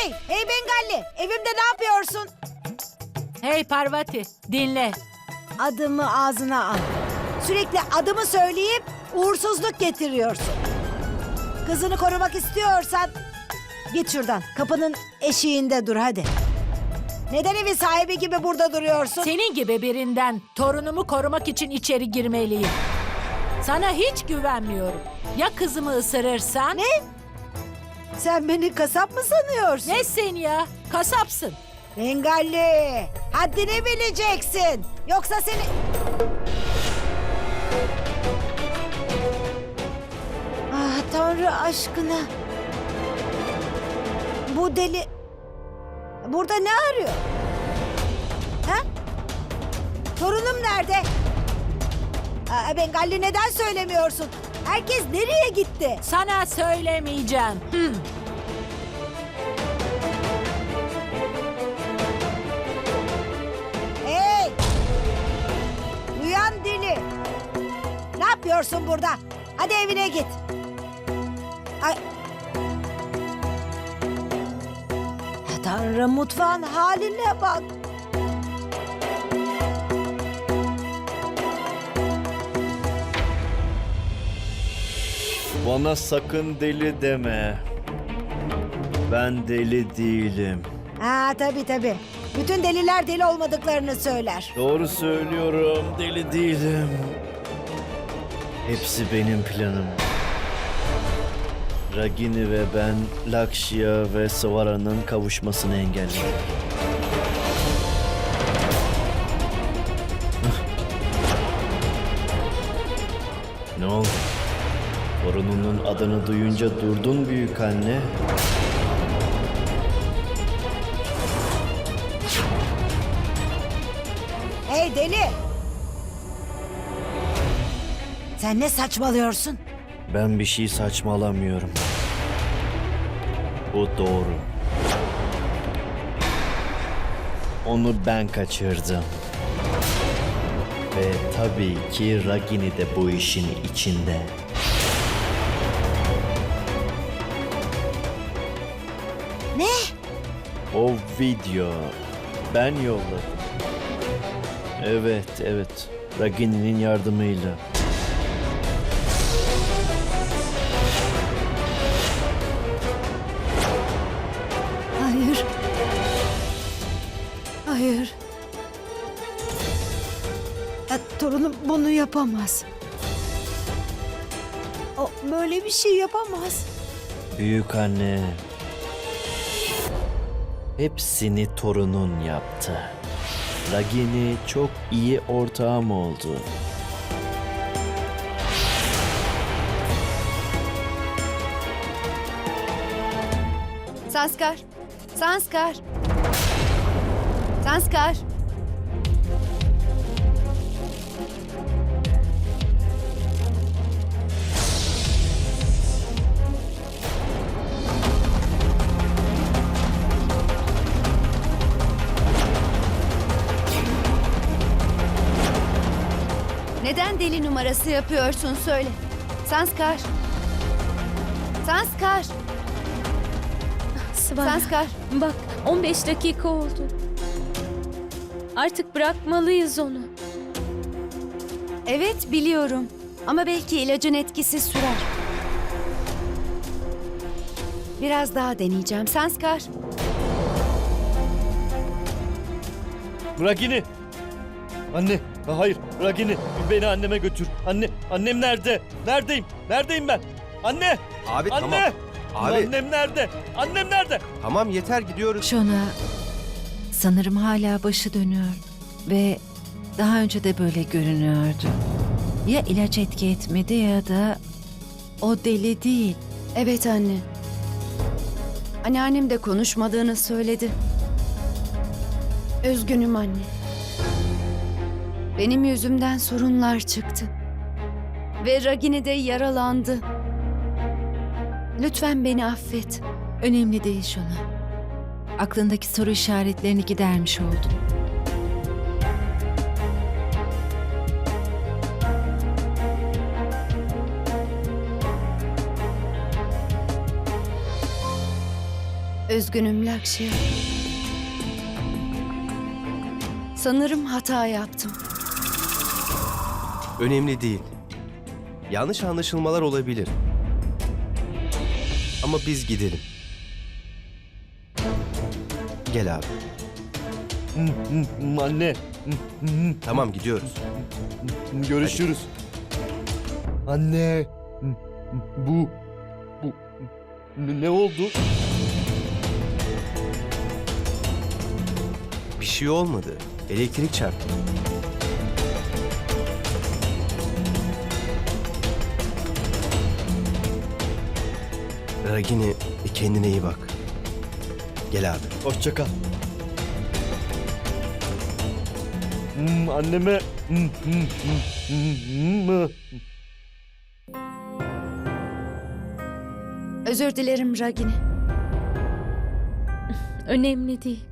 Hey, hey Bengalli, evimde ne yapıyorsun? Hey Parvati dinle. Adımı ağzına al. Sürekli adımı söyleyip uğursuzluk getiriyorsun. Kızını korumak istiyorsan git şuradan. Kapının eşiğinde dur hadi. Neden evi sahibi gibi burada duruyorsun? Senin gibi birinden torunumu korumak için içeri girmeliyim. Sana hiç güvenmiyorum. Ya kızımı ısırırsan? Ne? Sen beni kasap mı sanıyorsun? Nesin ya? Kasapsın. Bengalli, haddini bileceksin. Yoksa seni... Ah Tanrı aşkına. Bu deli... Burada ne arıyor? Ha? Torunum nerede? Aa, Bengalli neden söylemiyorsun? Herkes nereye gitti? Sana söylemeyeceğim. Hmm. Hey! Uyan deli. Ne yapıyorsun burada? Hadi evine git. Ay. Tanrım mutfağın haline bak. Bana sakın deli deme. Ben deli değilim. Ha tabii tabii. Bütün deliler deli olmadıklarını söyler. Doğru söylüyorum, deli değilim. Hepsi benim planım. Ragini ve ben Lakshya ve Svara'nın kavuşmasını engelledim. ne oldu? Torununun adını duyunca durdun büyük anne. Hey deli! Sen ne saçmalıyorsun? Ben bir şey saçmalamıyorum. Bu doğru. Onu ben kaçırdım. Ve tabii ki Ragini de bu işin içinde. Ne? O video ben yolladım. Evet, evet. Ragini'nin yardımıyla. Hayır. Hayır. Ya, torunum bunu yapamaz. O böyle bir şey yapamaz. Büyük anne. Hepsini torunun yaptı. Ragini çok iyi ortağım oldu. Sanskar. Sanskar. Sanskar. Neden deli numarası yapıyorsun söyle. Sanskar. Sanskar. Svara, Sanskar. bak 15 dakika oldu. Artık bırakmalıyız onu. Evet biliyorum. Ama belki ilacın etkisi sürer. Biraz daha deneyeceğim. Sanskar. Ragini! Anne, hayır Ragini beni anneme götür. Anne, annem nerede? Neredeyim? Neredeyim ben? Anne! Abi Anne! tamam. Abi Annem nerede? Annem nerede? tamam yeter gidiyoruz. Şona sanırım hala başı dönüyor ve daha önce de böyle görünüyordu. Ya ilaç etki etmedi ya da o deli değil. Evet anne. Anneannem de konuşmadığını söyledi. Üzgünüm anne. Benim yüzümden sorunlar çıktı. Ve Ragini de yaralandı. Lütfen beni affet. Önemli değil Şona. Aklındaki soru işaretlerini gidermiş oldun. Üzgünüm Lakşya. Sanırım hata yaptım. Önemli değil. Yanlış anlaşılmalar olabilir. Ama biz gidelim. Gel abi. Hı, hı, hı, Anne. Tamam gidiyoruz. Görüşürüz. Anne. Bu. Bu. Ne oldu? Bir şey olmadı. Elektrik çarptı. Ragini kendine iyi bak. Gel abi. Hoşça kal. Hmm, anneme hmm, hmm, hmm, hmm, hmm. Özür dilerim Ragini. Önemli değil.